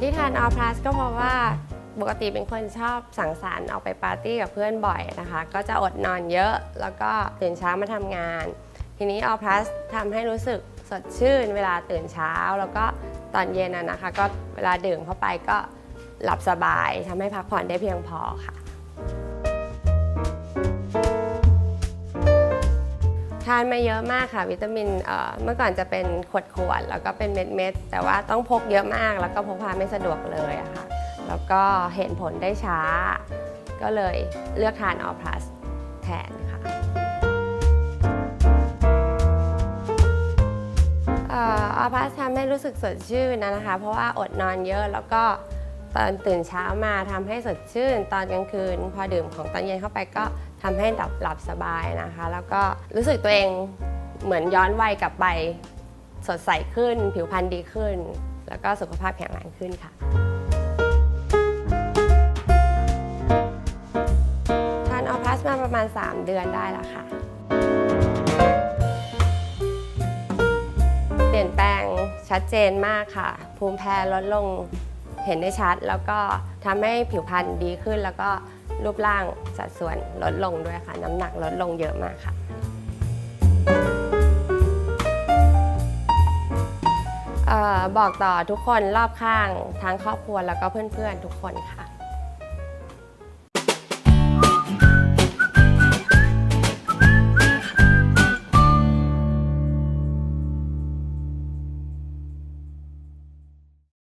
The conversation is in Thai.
ที่ทานออพลัสก็เพราะว่าปกติเป็นคนชอบสังสรรค์ออกไปปาร์ตี้กับเพื่อนบ่อยนะคะ ก็จะอดนอนเยอะแล้วก็ตื่นเช้ามาทำงาน ทีนี้ออพลัสทำให้รู้สึกสดชื่น เวลาตื่นเช้า แล้วก็ตอนเย็นนะคะ ก็เวลาดื่มเข้าไปก็หลับสบายทำให้พักผ่อนได้เพียงพอค่ะานมาเยอะมากค่ะ วิตามินเมื่อก่อนจะเป็นขวดขวดๆแล้วก็เป็นเม็ดเม็ดๆแต่ว่าต้องพกเยอะมาก แล้วก็พกพาไม่สะดวกเลยอะค่ะ แล้วก็เห็นผลได้ช้า ก็เลยเลือกทานออพลัสแทนค่ะออพลัสทำให้รู้สึกสดชื่นนะคะ เพราะว่าอดนอนเยอะแล้วก็ ตอนตื่นเช้ามาทำให้สดชื่น ตอนกลางคืน พอดื่มของตอนเย็นเข้าไปก็ทำให้หลับหลับสบายนะคะ แล้วก็รู้สึกตัวเองเหมือนย้อนวัยกลับไปสดใสขึ้น ผิวพรรณดีขึ้น แล้วก็สุขภาพแข็งแรงขึ้นค่ะ ทานออพลัสมาประมาณ 3 เดือนได้แล้วค่ะ เปลี่ยนแปลงชัดเจนมากค่ะ ภูมิแพ้ลดลง เห็นได้ชัดแล้วก็ทำให้ผิวพรรณดีขึ้น แล้วก็รูปร่างสัดส่วนลดลงด้วยค่ะ น้ำหนักลดลงเยอะมากค่ะออบอกต่อทุกคนรอบข้างทั้งครอบครัวแล้วก็เพื่อนๆทุกคนค่ะ